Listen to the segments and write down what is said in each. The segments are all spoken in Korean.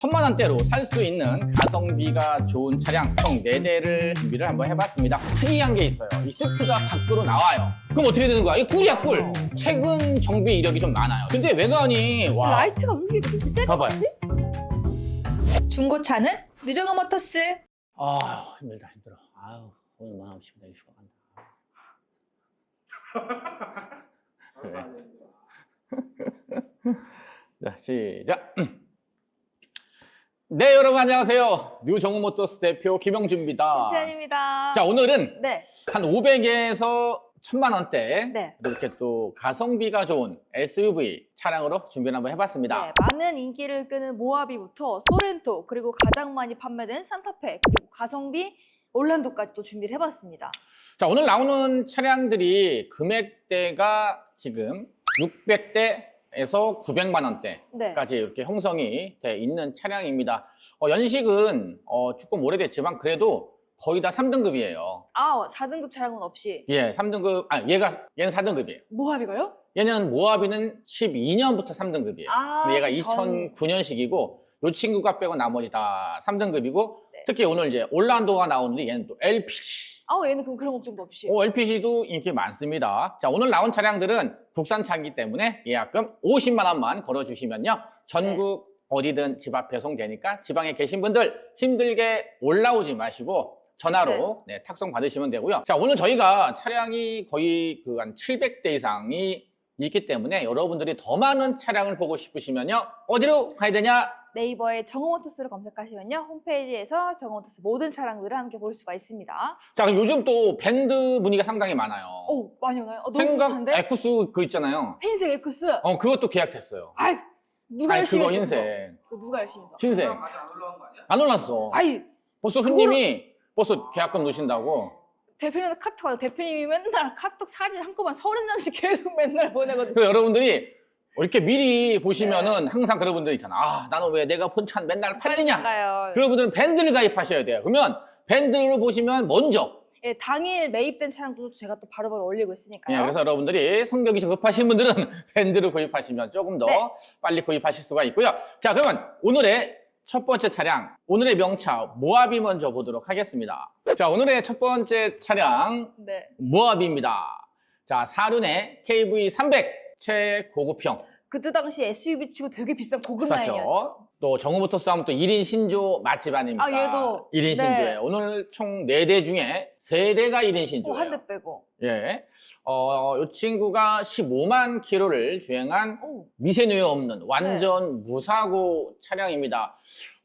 천만 원대로 살 수 있는 가성비가 좋은 차량 총 4대를 준비를 한번 해봤습니다. 특이한 게 있어요. 이 세트가 밖으로 나와요. 그럼 어떻게 되는 거야? 이 꿀이야 꿀. 최근 정비 이력이 좀 많아요. 근데 외관이 와 라이트가 왜 이렇게 세게 봐봐요. 같지? 중고차는 느정어 모터스. 아 힘들다 힘들어. 아유 오늘 마음 심다 이슈가 간다. 자 시작. 네 여러분 안녕하세요. 뉴 정우 모터스 대표 김영준입니다. 김채연입니다. 자 오늘은 네, 한 500에서 1000만 원대 네. 이렇게 또 가성비가 좋은 SUV 차량으로 준비를 한번 해봤습니다. 네, 많은 인기를 끄는 모하비부터 소렌토 그리고 가장 많이 판매된 산타페 그리고 가성비 올란도까지 또 준비를 해봤습니다. 자 오늘 나오는 차량들이 금액대가 지금 600대 에서 900만 원대까지 네, 이렇게 형성이 돼 있는 차량입니다. 어, 연식은 어, 조금 오래됐지만 그래도 거의 다 3등급이에요. 아 4등급 차량은 없이 예, 3등급, 아 얘가 얘는 4등급이에요. 모하비가요? 얘는 모하비는 12년부터 3등급이에요. 아, 근데 얘가 전- 2009년식이고 요 친구가 빼고 나머지 다 3등급이고 네. 특히 오늘 이제 올란도가 나오는데 얘는 또 LPG. 아 얘는 그럼 그런 걱정도 없이. 오, LPG도 인기 많습니다. 자, 오늘 나온 차량들은 국산차이기 때문에 예약금 50만 원만 걸어주시면요. 전국 네. 어디든 집 앞 배송되니까 지방에 계신 분들 힘들게 올라오지 마시고 전화로 네, 탁송 받으시면 되고요. 자, 오늘 저희가 차량이 거의 그 한 700대 이상이 있기 때문에 여러분들이 더 많은 차량을 보고 싶으시면요. 어디로 가야 되냐? 네이버에 정호모터스를 검색하시면요 홈페이지에서 정호모터스 모든 차량들을 함께 볼 수가 있습니다. 자, 그럼 요즘 또 밴드 문의가 상당히 많아요. 오 많이 오나요? 어, 너무 생각 비슷한데? 에쿠스 그 있잖아요. 흰색 에쿠스. 어, 그것도 계약됐어요. 아이 누가 아니, 열심히 그거 했어? 흰색. 그거 누가 열심히 했어? 흰색. 아직 안 올라온 거 아니야? 안 올랐어. 아이 벌써 흔님이 벌써 계약금 넣으신다고. 대표님은 카톡 와요. 대표님이 맨날 카톡 사진 한꺼번에 서른 장씩 계속 맨날 보내거든요. 그래서 여러분들이 이렇게 미리 보시면은 항상 그런 분들 있잖아. 아, 나는 왜 내가 폰찬 맨날 팔리냐? 가요. 그런 분들은 밴드를 가입하셔야 돼요. 그러면 밴드로 보시면 먼저. 예, 당일 매입된 차량도 제가 또 바로바로 올리고 있으니까요. 예, 그래서 여러분들이 성격이 좀 급하신 분들은 밴드를 구입하시면 조금 더 네. 빨리 구입하실 수가 있고요. 자, 그러면 오늘의 첫 번째 차량, 오늘의 명차 모하비 먼저 보도록 하겠습니다. 자, 오늘의 첫 번째 차량 네. 모하비입니다. 자, 사륜의 KV300 최고급형 그때 당시 SUV 치고 되게 비싼 고급 라인이었죠. 또 정우모터스 하면 또 1인 신조 맛집 아닙니까? 아, 얘도. 1인 네. 신조예요. 오늘 총 4대 중에 3대가 1인 신조예요. 한 대 빼고. 예. 어, 이 친구가 15만 킬로를 주행한 오, 미세누에 없는 네. 완전 무사고 차량입니다.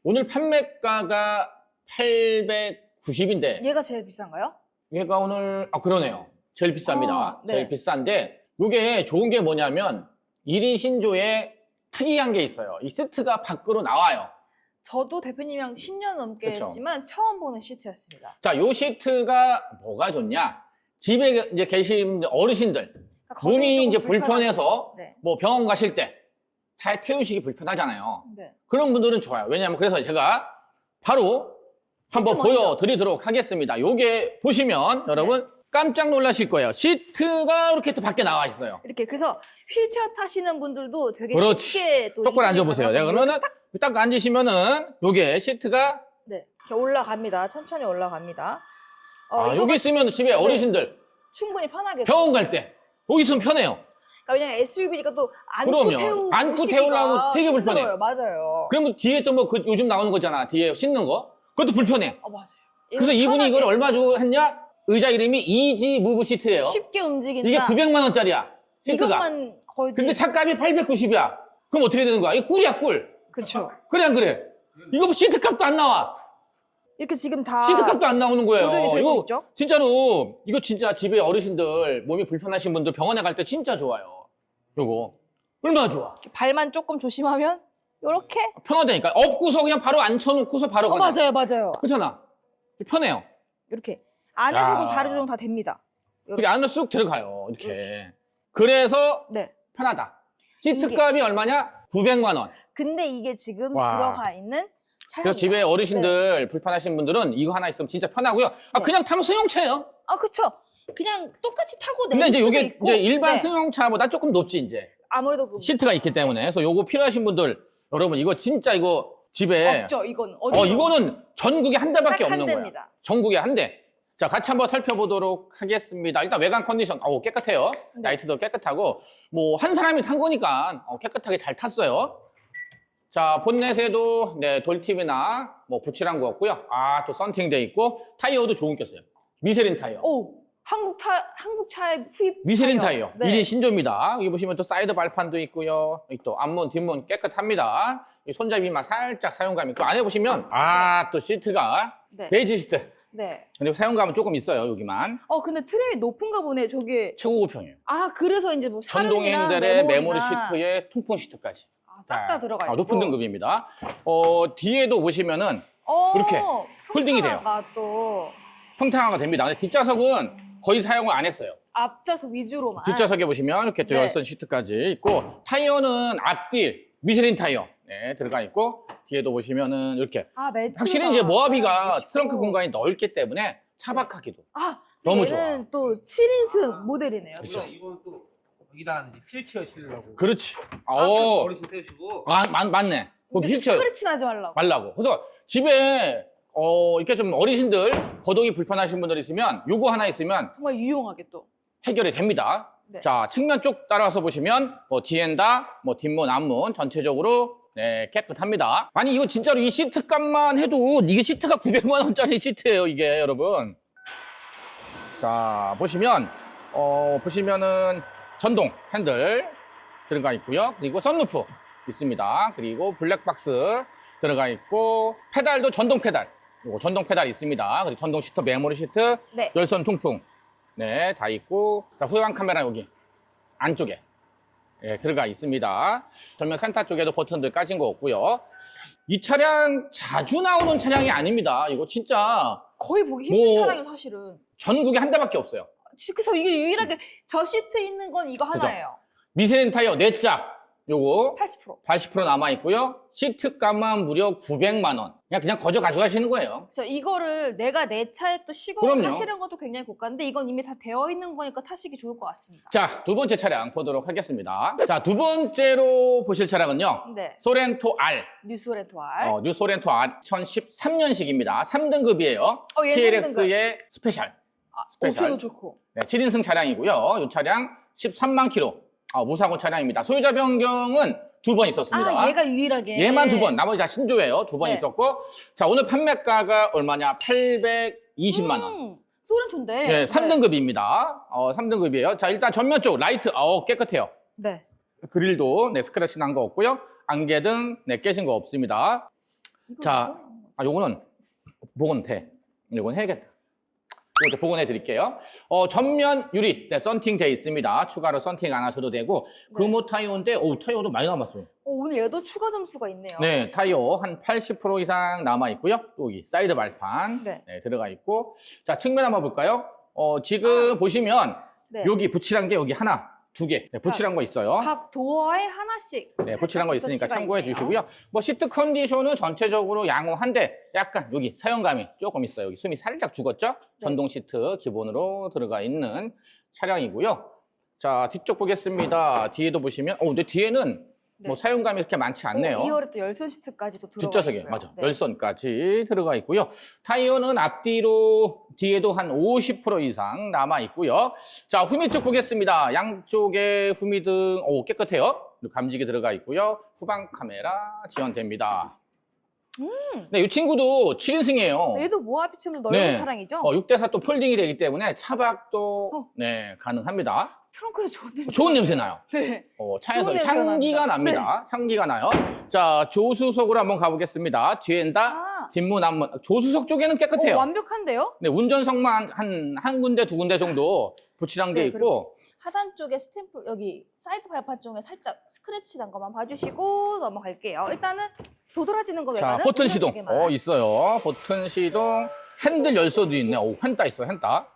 오늘 판매가가 890인데 얘가 제일 비싼가요? 얘가 오늘 아 그러네요. 제일 비쌉니다. 아, 네. 제일 비싼데 이게 좋은 게 뭐냐면 1인 신조에 특이한 게 있어요. 이 시트가 밖으로 나와요. 저도 대표님이랑 10년 넘게 그쵸. 했지만 처음 보는 시트였습니다. 자, 요 시트가 뭐가 좋냐? 집에 이제 계신 어르신들 그러니까 몸이 거동이 이제 조금. 불편해서 네. 뭐 병원 가실 때 차에 태우시기 불편하잖아요. 네. 그런 분들은 좋아요. 왜냐하면 그래서 제가 바로 한번 시트 먼저. 보여드리도록 하겠습니다. 요게 보시면 여러분 깜짝 놀라실 거예요. 시트가 이렇게 또 밖에 나와 있어요. 이렇게 그래서 휠체어 타시는 분들도 되게 그렇지. 쉽게 또 똑바로 앉아보세요. 네, 그러면은 딱 앉으시면은 요게 시트가 네, 이렇게 올라갑니다. 천천히 올라갑니다. 어, 아, 여기 있으면 집에 어르신들 충분히 편하게. 병원 갈 때 여기 있으면 편해요. 그러니까 왜냐면 SUV니까 또 안고 그럼요. 태우고 안고 오시기가 태우려면 되게 불편해. 힘들어요. 맞아요. 그러면 뒤에 또 뭐 그 요즘 나오는 거잖아. 뒤에 싣는 거. 그것도 불편해. 어, 맞아요. 그래서 이분이 이걸 얼마 주고 했냐? 의자 이름이 이지 무브 시트예요. 쉽게 움직인다. 이게 900만 원짜리야. 시트가. 이것만 거의 근데 차값이 890이야. 그럼 어떻게 되는 거야? 이거 꿀이야, 꿀. 그렇죠. 그래, 안 그래? 이거 뭐 시트 값도 안 나와. 이렇게 지금 다 시트 값도 안 나오는 거예요. 조정이 되고 이거 있죠. 진짜로, 이거 진짜 집에 어르신들, 몸이 불편하신 분들 병원에 갈 때 진짜 좋아요. 요거. 얼마나 좋아. 발만 조금 조심하면 이렇게. 편하다니까. 엎고서 그냥 바로 앉혀놓고서 바로 어, 그냥. 맞아요, 맞아요. 그렇잖아. 편해요. 이렇게 안에서도 야. 자리 조정 다 됩니다. 이렇게 안으로 쑥 들어가요. 이렇게. 그래서 네. 편하다. 시트 이게- 값이 얼마냐? 900만 원. 근데 이게 지금 와. 들어가 있는 차량. 그래서 집에 어르신들 불편하신 분들은 이거 하나 있으면 진짜 편하고요. 아 네. 그냥 타면 승용차예요. 아, 그쵸. 그냥 똑같이 타고 근데 내릴 이제 수도 이게 있고. 이제 일반 네. 승용차보다 조금 높지 이제 아무래도 그 시트가 있기 때문에 그래서 요거 필요하신 분들 여러분 이거 진짜 이거 집에 없죠, 이건. 어디 어 이거는 전국에 한 대밖에 없는. 대입니다. 전국에 한 대. 자, 같이 한번 살펴보도록 하겠습니다. 일단 외관 컨디션, 어 깨끗해요. 네. 라이트도 깨끗하고, 뭐, 한 사람이 탄 거니까 어, 깨끗하게 잘 탔어요. 자, 본넷에도, 네, 돌팁이나, 뭐, 붙이란 거 없고요. 아, 또 썬팅 돼 있고, 타이어도 좋은 꼈어요. 미쉐린 타이어. 오, 한국 타 한국 차의 수입 미쉐린 타이어. 네. 1인 신조입니다. 여기 보시면 또 사이드 발판도 있고요. 여기 또 앞문, 뒷문 깨끗합니다. 이 손잡이만 살짝 사용감 있고, 안에 보시면, 아, 또 시트가, 네. 베이지 시트. 네. 근데 사용감은 조금 있어요, 여기만. 어, 근데 트림이 높은가 보네. 저게 최고급형이에요. 아, 그래서 이제 뭐 사륜이나 전동핸들의 메모리 메모리나 시트에 통풍 시트까지. 아, 싹다 들어가 있고. 아, 높은 등급입니다. 어, 뒤에도 보시면은 어, 이렇게 폴딩이 돼요. 평탄화가 또 평탄화가 됩니다. 근데 뒷좌석은 거의 사용을 안 했어요. 앞좌석 위주로만. 뒷좌석에 보시면 이렇게 또 네. 열선 시트까지 있고 타이어는 앞뒤 미쉐린 타이어 네, 들어가 있고 뒤에도 보시면은 이렇게 아, 매트. 확실히 이제 모하비가 트렁크 공간이 넓기 때문에 차박하기도 아, 너무 얘는 또 7인승 모델이네요. 그렇죠. 또. 이건 또 여기다 휠체어 실으려고. 그렇지. 아, 어, 어르신 태우시고. 아, 맞, 맞네. 거기 휠체어 스크래치 나지 말라고. 말라고. 그래서 집에 어 이렇게 좀 어르신들 거동이 불편하신 분들 있으면 요거 하나 있으면 정말 유용하게 또. 해결이 됩니다. 네. 자 측면 쪽 따라가서 보시면 뭐 뒤엔다, 뭐 뒷문, 앞문 전체적으로 네, 깨끗합니다. 아니 이거 진짜로 이 시트 값만 해도 이게 시트가 900만 원짜리 시트예요 이게 여러분. 자 보시면 어 보시면은 전동 핸들 들어가 있고요. 그리고 선루프 있습니다. 그리고 블랙박스 들어가 있고 페달도 전동 페달. 요거 전동 페달 있습니다. 그리고 전동 시트, 메모리 시트, 네. 열선 통풍 네 다 있고 자, 후방 카메라 여기 안쪽에 예, 들어가 있습니다. 전면 센터 쪽에도 버튼들 까진 거 없고요. 이 차량 자주 나오는 차량이 아닙니다. 이거 진짜 거의 보기 힘든 뭐- 차량이 사실은. 전국에 한 대밖에 없어요. 그래서 이게 유일하게 저 시트 있는 건 이거. 하나예요. 미쉐린 타이어 4짝 요거 80%. 80% 남아 있고요. 시트 값만 무려 900만 원. 그냥 그냥 거저 가져가시는 거예요. 그래서 이거를 내가 내 차에 또 시고 그럼요. 하시는 것도 굉장히 고가인데 이건 이미 다 되어 있는 거니까 타시기 좋을 것 같습니다. 자, 두 번째 차량 보도록 하겠습니다. 자, 두 번째로 보실 차량은요. 네. 소렌토 R. 뉴스 렌토 R. 어, 뉴 소렌토 R 2013년식입니다. 3등급이에요. 어, 얘 TLX의 스페셜. 아, 스페셜. 오토도 좋고. 네, 7인승 차량이고요. 이 차량 13만 킬로. 아, 무사고 차량입니다. 소유자 변경은 두 번 있었습니다. 아, 얘가 유일하게. 얘만 두 번, 나머지 다 신조예요. 두 번 네. 있었고. 자, 오늘 판매가가 얼마냐? 820만 원. 음, 소렌토인데. 네, 3등급입니다. 어, 3등급이에요. 자, 일단 전면 쪽 라이트, 어, 깨끗해요. 네. 그릴도 네, 스크래치 난 거 없고요. 안개등 네, 깨진 거 없습니다. 이거 자? 아, 요거는 복원 돼. 요건 해야겠다. 이제 복원해 드릴게요. 어, 전면 유리, 네, 썬팅 돼 있습니다. 추가로 썬팅 안 하셔도 되고, 네. 금호 타이어인데, 오, 타이어도 많이 남았어요. 어, 오늘 얘도 추가 점수가 있네요. 네, 타이어 한 80% 이상 남아 있고요. 또 여기 사이드 발판 네. 네, 들어가 있고, 자, 측면 한번 볼까요? 어, 지금 보시면 네. 여기 붙이란 게 여기 하나, 두 개, 네, 붙이란 거 있어요. 각 도어에 하나씩. 네, 붙이란 거 있으니까 참고해 있네요. 주시고요. 뭐 시트 컨디션은 전체적으로 양호한데 약간 여기 사용감이 조금 있어요. 여기 숨이 살짝 죽었죠? 네. 전동 시트 기본으로 들어가 있는 차량이고요. 자, 뒤쪽 보겠습니다. 뒤에도 보시면, 어, 근데 뒤에는 네. 뭐 사용감이 그렇게 많지 않네요. 2열에 또 열선 시트까지도 들어가 뒷좌석에 있고요. 맞아 네. 열선까지 들어가 있고요 타이어는 앞뒤로 뒤에도 한 50% 이상 남아 있고요 자 후미 쪽 보겠습니다 양쪽에 후미등 오 깨끗해요 감지기 들어가 있고요 후방 카메라 지원됩니다 음. 네, 이 친구도 7인승이에요 얘도 모하비처럼 넓은 네. 차량이죠? 어, 6대4 또 폴딩이 되기 때문에 차박도 어. 네 가능합니다 트렁크에 좋은 냄새. 좋은 냄새 나요 네. 어, 차에서 좋은 냄새가 향기가 납니다. 네. 납니다 향기가 나요 자 조수석으로 한번 가보겠습니다 뒤엔다 아, 뒷문 앞문 조수석 쪽에는 어, 깨끗해요. 완벽한데요? 네, 운전석만 한 한 군데 두 군데 정도 붙이란 게 네, 있고 하단 쪽에 스탬프 여기 사이드 발판 쪽에 살짝 스크래치 난 것만 봐주시고 넘어갈게요. 일단은 도드라지는 거 자 외관은 버튼 시동. 어 있어요. 버튼 시동 핸들 열쇠도 있네. 오 핸따 있어 핸따.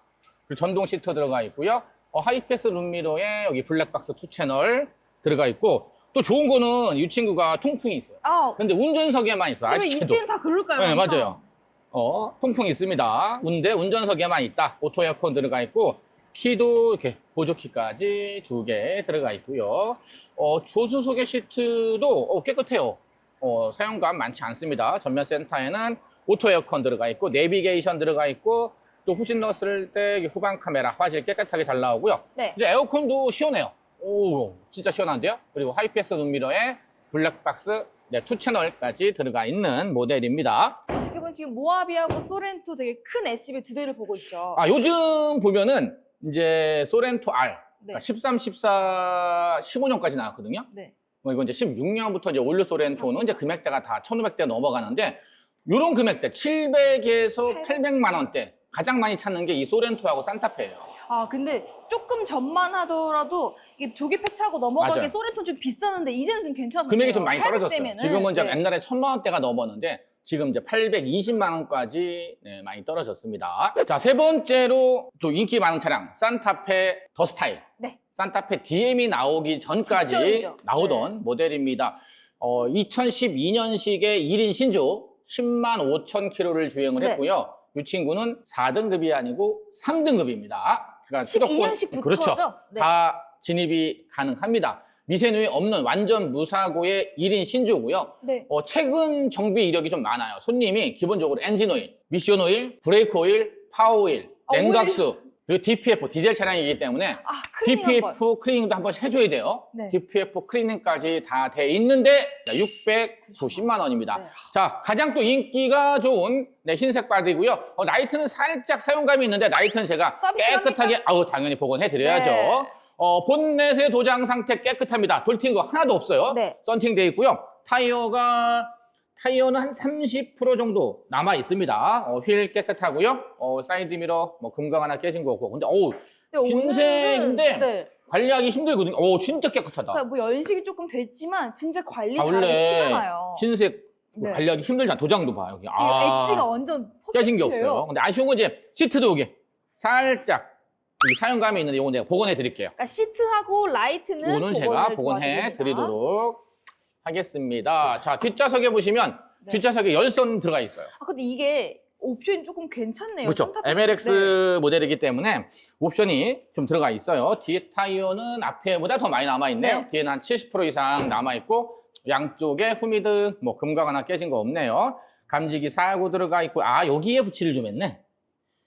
그리고 전동 시트 들어가 있고요. 어, 하이패스 룸미러에 여기 블랙박스 투 채널 들어가 있고 또 좋은 거는 이 친구가 통풍이 있어요. 아, 근데 운전석에만 있어 왜 아쉽게도. 이때는 다 그럴까요? 네, 항상? 맞아요. 어, 통풍 있습니다. 근데 운전석에만 있다. 오토 에어컨 들어가 있고, 키도 이렇게 보조키까지 두 개 들어가 있고요. 어, 조수석의 시트도 어, 깨끗해요. 어, 사용감 많지 않습니다. 전면 센터에는 오토 에어컨 들어가 있고 내비게이션 들어가 있고 또 후진 넣었을 때 후방 카메라 화질 깨끗하게 잘 나오고요. 네. 근데 에어컨도 시원해요. 오, 진짜 시원한데요? 그리고 하이패스 눈미러에 블랙박스 네, 투 채널까지 들어가 있는 모델입니다. 어떻게 보면 지금 모하비하고 소렌토 되게 큰 SUV 두 대를 보고 있죠. 아, 요즘 보면은 이제 소렌토 R 네. 그러니까 13, 14, 15년까지 나왔거든요. 네. 뭐 이거 이제 16년부터 이제 올류 소렌토는 이제 금액대가 다 1,500대 넘어가는데 요런 금액대 700에서 800만 원대 가장 많이 찾는 게 이 소렌토하고 산타페예요. 아 근데 조금 전만 하더라도 이게 조기 폐차하고 넘어가기 맞아요. 소렌토 좀 비싸는데 이제는 좀 괜찮은데 금액이 좀 많이 떨어졌어요. 800대면은. 지금은 이제 네. 옛날에 1,000만 원대가 넘었는데 지금 이제 820만 원까지 네, 많이 떨어졌습니다. 자, 세 번째로 또 인기 많은 차량 산타페 더 스타일. 네. 산타페 DM이 나오기 전까지 직전이죠. 나오던 모델입니다. 어, 2012년식의 1인 신조 10만 5천 킬로를 주행을 네. 했고요. 이 친구는 4등급이 아니고 3등급입니다. 그러니까 수도권- 12년식부터죠? 그렇죠. 네. 다 진입이 가능합니다. 미세누이 없는 완전 무사고의 1인 신조고요. 네. 어, 최근 정비 이력이 좀 많아요. 손님이 기본적으로 엔진 오일, 미션 오일, 브레이크 오일, 파워 오일, 아, 냉각수, 그리고 DPF, 디젤 차량이기 때문에 아 크리밍 한 번. DPF 클리닝도 한 번씩 해줘야 돼요. 네. DPF 클리닝까지 다 돼 있는데 690만 원입니다. 네. 자, 가장 또 인기가 좋은 네, 흰색 바디고요. 어, 라이트는 살짝 사용감이 있는데 라이트는 제가? 깨끗하게 아우 당연히 복원해 드려야죠. 네. 어, 본넷의 도장 상태 깨끗합니다. 돌튄 거 하나도 없어요. 네. 썬팅 돼 있고요. 타이어가 타이어는 한 30% 정도 남아 있습니다. 어, 휠 깨끗하고요. 어, 사이드 미러 뭐 금강 하나 깨진 거 없고. 근데 어우 흰색인데 네. 관리하기 힘들거든요. 오 진짜 깨끗하다. 그러니까 뭐 연식이 조금 됐지만 진짜 관리 아, 원래 티가 나요. 흰색 뭐 네. 관리하기 힘들잖아. 도장도 봐 여기. 이 엣지가 완전 깨진 게. 없어요. 근데 아쉬운 건 이제 시트도 여기 살짝 이 사용감이 있는데 이거 내가 복원해 드릴게요. 그러니까 시트하고 라이트는 이거는 제가 복원해. 드리도록 하겠습니다. 자 뒷좌석에 보시면 네. 뒷좌석에 열선 들어가 있어요. 아 근데 이게 옵션이 조금 괜찮네요. 그렇죠. 산타페 네. MLX 모델이기 때문에 옵션이 좀 들어가 있어요. 뒤에 타이어는 앞에보다 더 많이 남아 있네요. 네. 뒤에는 한 70% 이상 남아 있고 양쪽에 후미등 뭐 금각 하나 깨진 거 없네요. 감지기 사고 들어가 있고 아 여기에 붙이를 좀 했네.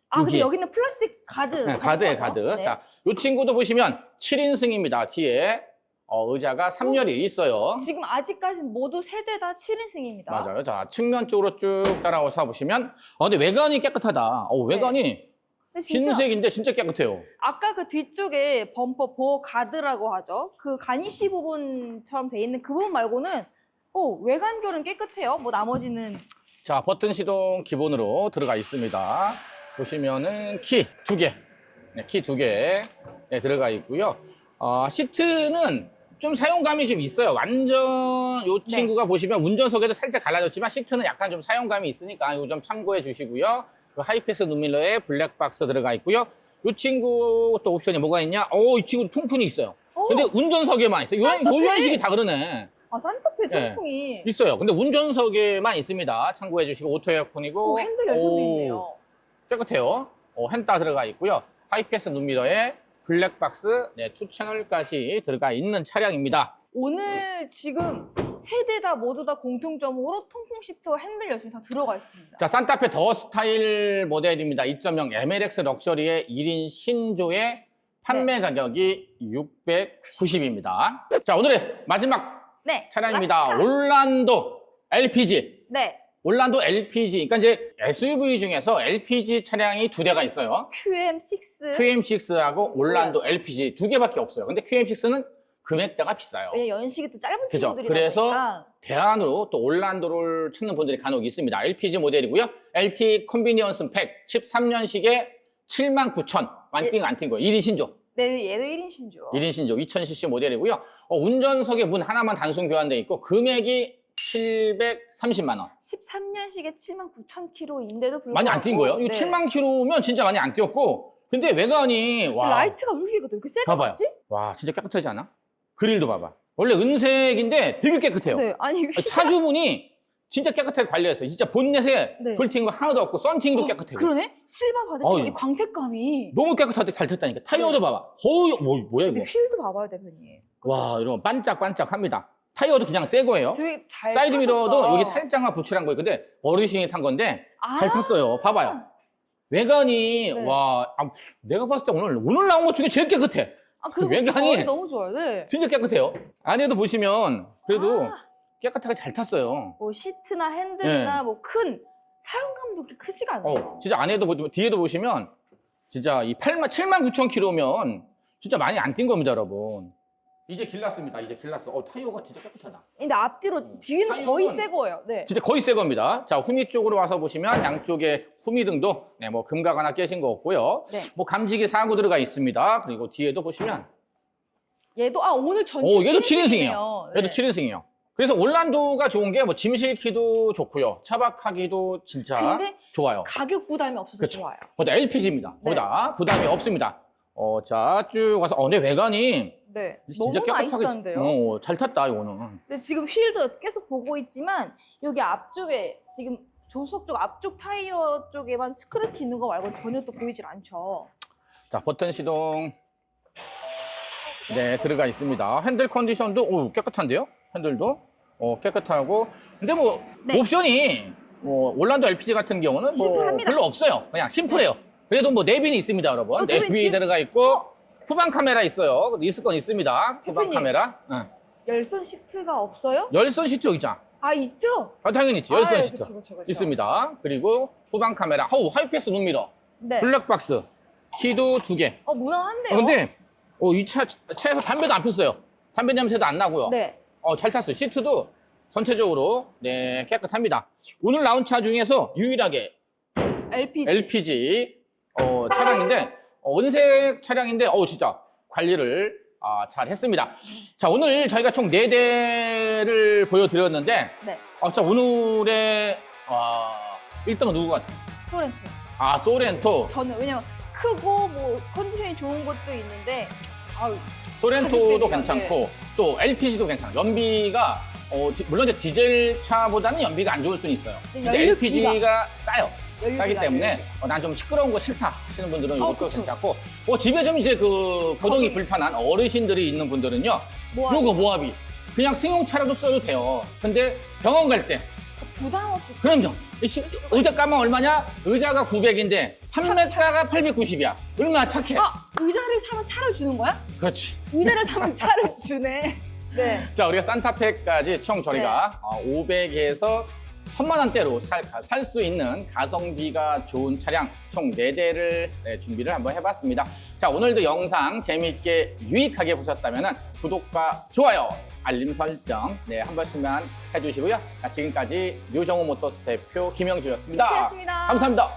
아 근데 여기에. 여기는 플라스틱 가드. 네, 가드에 가드. 네. 자, 이 친구도 보시면 7인승입니다. 뒤에 어, 의자가 3열이 있어요. 지금 아직까지는 모두 세대 다 7인승입니다. 맞아요. 자, 측면 쪽으로 쭉 따라와서 보시면 어, 근데 외관이 깨끗하다. 어, 외관이 근데 진짜 흰색인데 진짜 깨끗해요. 아까 그 뒤쪽에 범퍼 보호 가드라고 하죠. 그 가니쉬 부분처럼 돼 있는 그 부분 말고는 오 외관결은 깨끗해요. 뭐 나머지는 자, 버튼 시동 기본으로 들어가 있습니다. 보시면은 키 두 개, 네, 키두 개 네, 들어가 있고요. 어, 시트는 좀 사용감이 좀 있어요. 완전 요 네. 친구가 보시면 운전석에도 살짝 갈라졌지만 시트는 약간 좀 사용감이 있으니까 이거 좀 참고해 주시고요. 그 하이패스 눈밀러에 블랙박스 들어가 있고요. 요 친구 또 옵션이 뭐가 있냐? 오, 이 친구 통풍이 있어요. 오, 근데 운전석에만 있어요. 요, 산타페! 요 연식이 다 그러네. 아 산타페 네. 통풍이 있어요. 근데 운전석에만 있습니다. 참고해 주시고 오토 에어컨이고 오, 핸들 열선도 오, 있네요. 깨끗해요. 어, 핸다 들어가 있고요. 하이패스 눈미러에 블랙박스 네, 투 채널까지 들어가 있는 차량입니다. 오늘 지금 세 대 다 모두 다 공통점으로 통풍 시트와 핸들 열선이 다 들어가 있습니다. 자, 산타페 더 스타일 모델입니다. 2.0 MLX 럭셔리의 1인 신조의 판매 가격이 690입니다. 자, 오늘의 마지막 네. 차량입니다. 라스카. 올란도 LPG. 네. 올란도 LPG. 그러니까 이제 SUV 중에서 LPG 차량이 두 대가 있어요. QM6 QM6하고 올란도 LPG 두 개밖에 없어요. 근데 QM6는 금액대가 비싸요. 왜냐 연식이 또 짧은 그죠. 친구들이다 그래서 대안으로 또 올란도를 찾는 분들이 간혹 있습니다. LPG 모델이고요. LT 컨비니언스 팩 13년식에 79,000 완띵 안뛴 거예요. 1인 신조. 네, 얘도 1인 신조. 1인 신조 2000cc 모델이고요. 어, 운전석에 문 하나만 단순 교환돼 있고 금액이 730만 원. 13년식에 7만 9천 킬로인데도 불구하고 많이 안 뛴 거예요. 이거 네. 7만 킬로면 진짜 많이 안 뛰었고 근데 외관이 와 라이트가 왜 이렇게 이렇게 세게 봐봐요. 맞지? 와 진짜 깨끗하지 않아? 그릴도 봐봐. 원래 은색인데 되게 깨끗해요. 네, 아니 차주분이 진짜 깨끗하게 관리했어요. 진짜 본넷에 네. 불튄거 하나도 없고 썬팅도 깨끗해요. 그러네. 실바 바디식 어이. 이 광택감이. 너무 깨끗하게 잘 탔다니까. 타이어도 네. 봐봐. 거의 뭐, 뭐야 근데 이거. 휠도 봐봐요, 대표님. 와 이런 반짝반짝합니다. 타이어도 그냥 새 거예요. 되게 잘 사이드 미러도 타셨다. 여기 살짝만 부칠한 거예요. 근데 어르신이 탄 건데 아. 잘 탔어요. 봐봐요. 외관이 네. 와 아, 내가 봤을 때 오늘 오늘 나온 것 중에 제일 깨끗해. 아, 그리고 외관이- 너무 좋아요. 네. 진짜 깨끗해요. 안에도 보시면 그래도 아. 깨끗하게 잘 탔어요. 뭐 시트나 핸들이나 네. 뭐큰 사용감도 그렇게 크지가 않아요. 어, 진짜 안에도 보- 뒤에도 보시면 진짜 이 8만 7만 9천 킬로면 진짜 많이 안 뛴 겁니다, 여러분. 이제 길났습니다. 이제 길났어. 어, 타이어가 진짜 깨끗하다. 근데 앞뒤로 뒤에는 타이어는- 거의 새 거예요. 네. 진짜 거의 새 겁니다. 자, 후미 쪽으로 와서 보시면 양쪽에 후미 등도 네, 뭐 금각 하나 깨진 거 없고요. 네. 뭐 감지기 사고 들어가 있습니다. 그리고 뒤에도 보시면 얘도 아 오늘 전체 오, 얘도 7인승이에요. 7인승이에요. 얘도 7인승이에요. 그래서 올란도가 좋은 게 뭐짐 실기도 좋고요. 차박하기도 진짜 근데 좋아요. 가격 부담이 없어서 그렇죠. 좋아요. 거기다 LPG입니다. 네. 거기다 부담이 없습니다. 어, 자, 쭉 와서 어, 내 외관이 네. 진짜 너무 깨끗하게 나이스한데요. 어, 잘 탔다 이거는. 근데 지금 휠도 계속 보고 있지만 여기 앞쪽에 지금 조수석 쪽 앞쪽 타이어 쪽에만 스크래치 있는 거 말고 전혀 또 보이질 않죠. 자, 버튼 시동. 네, 들어가 있습니다. 핸들 컨디션도 오, 깨끗한데요? 핸들도 어, 깨끗하고. 근데 뭐 네. 옵션이 뭐 올란도 LPG 같은 경우는 뭐 심플합니다. 별로 없어요. 그냥 심플해요. 그래도 뭐 내비는 있습니다, 여러분. 어, 내비 지금- 들어가 있고 후방 카메라 있어요. 있을 건 있습니다. 후방 대표님. 카메라. 응. 열선 시트가 없어요? 열선 시트 여기 있잖아. 아 있죠? 아, 당연히 있지. 열선 아, 시트. 그쵸, 그쵸, 그쵸. 있습니다. 그리고 후방 카메라. 어우, 하이패스 룸미러. 네. 블랙박스. 키도 두 개. 어 무난한데요? 어, 근데 어, 이 차, 차에서 담배도 안 폈어요. 담배 냄새도 안 나고요. 네. 어, 잘 탔어요. 시트도 전체적으로 네, 깨끗합니다. 오늘 나온 차 중에서 유일하게 LPG. LPG 어, 차량인데 어, 은색 차량인데 어, 진짜 관리를 아, 잘 했습니다. 자, 오늘 저희가 총 네대를 보여드렸는데 네. 아, 진짜 오늘의 아, 1등은 누구 같아요? 소렌토. 아, 소렌토. 저는 왜냐면 크고 뭐 컨디션이 좋은 것도 있는데 아유 소렌토도 괜찮고 또 LPG도 괜찮아요. 연비가 어, 디- 물론 이제 디젤 차보다는 연비가 안 좋을 수는 있어요. 근데 근데. LPG가 싸요. 싸기 때문에. 어, 난 좀 시끄러운 거 싫다 하시는 분들은 어, 이것도 그쵸. 괜찮고 어, 집에 좀 이제 그 거동이 거동이. 불편한 어르신들이 있는 분들은요. 뭐 요거 모하비 그냥 승용차라도 써도 돼요. 근데 병원 갈 때 부담 없이 그럼요. 이 시- 의자 가만 얼마냐? 의자가 900인데 판매가가 890이야. 얼마나 착해. 아 의자를 사면 차를 주는 거야? 그렇지. 의자를 사면 차를 주네. 네. 자, 우리가 산타페까지 총 저희가 어, 500에서 1000만 원대로 살 수 있는 가성비가 좋은 차량 총 4대를 준비를 한번 해봤습니다. 자, 오늘도 영상 재미있게 유익하게 보셨다면 구독과 좋아요, 알림 설정 네, 한 번씩만 해주시고요. 자, 지금까지 류정우 모터스 대표 김영주였습니다. 감사합니다.